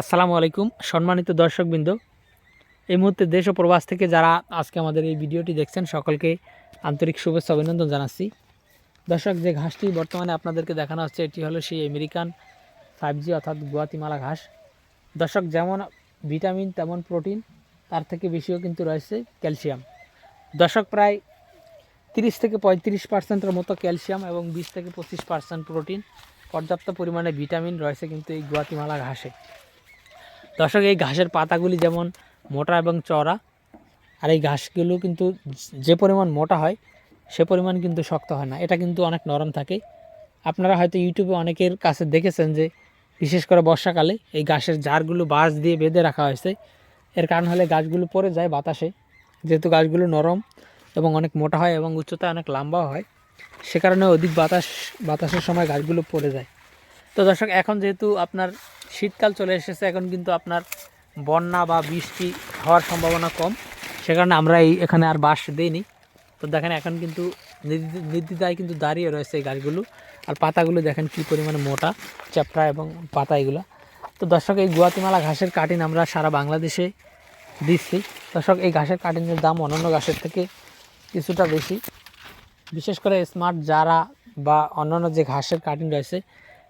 আসসালামু আলাইকুম, সম্মানিত দর্শকবৃন্দ। এই মুহূর্তে দেশ ও প্রবাস থেকে যারা আজকে আমাদের এই ভিডিওটি দেখছেন, সকলকে আন্তরিক শুভেচ্ছা, অভিনন্দন জানাচ্ছি। দর্শক, যে ঘাসটি বর্তমানে আপনাদেরকে দেখানো হচ্ছে, এটি হলো সেই আমেরিকান ফাইভ জি অর্থাৎ গুয়াতিমালা ঘাস। দর্শক, যেমন ভিটামিন, তেমন প্রোটিন, তার থেকে বেশিও কিন্তু রয়েছে ক্যালসিয়াম। দর্শক, প্রায় তিরিশ থেকে পঁয়ত্রিশ পার্সেন্টের মতো ক্যালসিয়াম এবং বিশ থেকে পঁচিশ পার্সেন্ট প্রোটিন, পর্যাপ্ত পরিমাণে ভিটামিন রয়েছে কিন্তু এই গুয়াতিমালা ঘাসে। দর্শক, এই ঘাসের পাতাগুলি যেমন মোটা এবং চওড়া, আর এই ঘাসগুলো কিন্তু যে পরিমাণ মোটা হয়, সে পরিমাণ কিন্তু শক্ত হয় না। এটা কিন্তু অনেক নরম থাকে। আপনারা হয়তো ইউটিউবে অনেকের কাছে দেখেছেন যে, বিশেষ করে বর্ষাকালে এই ঘাসের জারগুলো বাঁশ দিয়ে বেঁধে রাখা হয়েছে। এর কারণ হলে গাছগুলো পড়ে যায় বাতাসে। যেহেতু গাছগুলো নরম এবং অনেক মোটা হয় এবং উচ্চতায় অনেক লম্বাও হয়, সে কারণে অধিক বাতাস, বাতাসের সময় গাছগুলো পড়ে যায়। তো দর্শক, এখন যেহেতু আপনার শীতকাল চলে এসেছে, এখন কিন্তু আপনার বন্যা বা বৃষ্টি হওয়ার সম্ভাবনা কম। সে কারণে আমরা এই এখানে আর বাঁশ দিইনি। তো দেখেন, এখন কিন্তু নির্দি- নির্দ্বিধায় কিন্তু দাঁড়িয়ে রয়েছে এই গাছগুলো। আর পাতাগুলো দেখেন কী পরিমাণে মোটা, চ্যাপড়া এবং পাতা এগুলো। তো দর্শক, এই গুয়াতিমালা ঘাসের কাটিন আমরা সারা বাংলাদেশে দিচ্ছি। দর্শক, এই ঘাসের কাটিনের দাম অন্যান্য ঘাসের থেকে কিছুটা বেশি। বিশেষ করে স্মার্ট যারা বা অন্যান্য যে ঘাসের কাটিং রয়েছে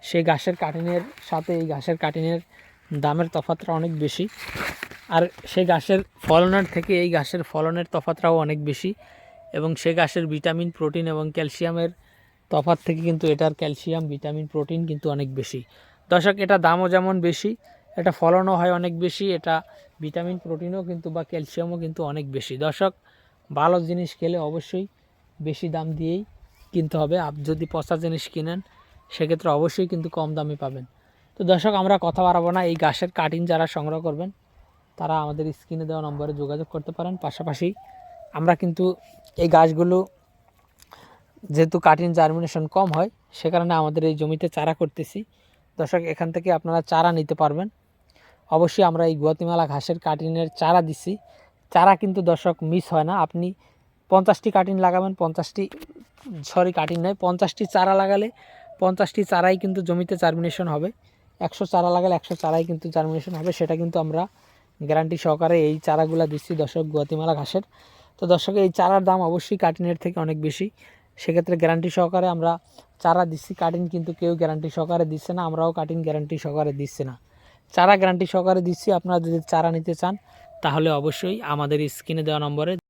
সেই ঘাসের কাটিনের সাথে এই ঘাসের কাটিনের দামের তফাতটা অনেক বেশি। আর সেই ঘাসের ফলনের থেকে এই ঘাসের ফলনের তফাতটাও অনেক বেশি এবং সেই ঘাসের ভিটামিন, প্রোটিন এবং ক্যালসিয়ামের তফাত থেকে কিন্তু এটার ক্যালসিয়াম, ভিটামিন, প্রোটিন কিন্তু অনেক বেশি। দর্শক, এটা দামও যেমন বেশি, এটা ফলনও হয় অনেক বেশি, এটা ভিটামিন, প্রোটিনও কিন্তু বা ক্যালসিয়ামও কিন্তু অনেক বেশি। দর্শক, ভালো জিনিস খেলে অবশ্যই বেশি দাম দিয়েই কিনতে হবে। আপ যদি পচা জিনিস কিনেন সেক্ষেত্রে অবশ্যই কিন্তু কম দামে পাবেন। তো দর্শক, আমরা কথা বাড়াবো না। এই গাছের কাটিং যারা সংগ্রহ করবেন, তারা আমাদের স্ক্রিনে দেওয়া নম্বরে যোগাযোগ করতে পারেন। পাশাপাশি আমরা কিন্তু এই গাছগুলো যেহেতু কাটিং জার্মিনেশন কম হয়, সে কারণে আমাদের এই জমিতে চারা করতেছি। দর্শক, এখান থেকে আপনারা চারা নিতে পারবেন। অবশ্যই আমরা এই গুয়াতিমালা ঘাসের কাটিনের চারা দিচ্ছি চারা কিন্তু দর্শক মিস হয় না। আপনি পঞ্চাশটি কাটিং লাগাবেন, পঞ্চাশটি, সরি কাটিং নয়, পঞ্চাশটি চারা লাগালে পঞ্চাশটি চারাই কিন্তু জমিতে জার্মিনেশন হবে। একশো চারা লাগালে একশো চারাই কিন্তু জার্মিনেশন হবে, সেটা কিন্তু আমরা গ্যারান্টি সহকারে এই চারাগুলো দিচ্ছি দর্শক গুয়াতিমালা ঘাসের। তো দর্শক, এই চারার দাম অবশ্যই কাটিনের থেকে অনেক বেশি। সেক্ষেত্রে গ্যারান্টি সহকারে আমরা চারা দিচ্ছি কাটিং কিন্তু কেউ গ্যারান্টি সহকারে দিচ্ছে না, আমরাও কাটিং গ্যারান্টি সহকারে দিচ্ছে না। চারা গ্যারান্টি সহকারে দিচ্ছি, আপনারা যদি চারা নিতে চান, তাহলে অবশ্যই আমাদের স্ক্রিনে দেওয়া নম্বরে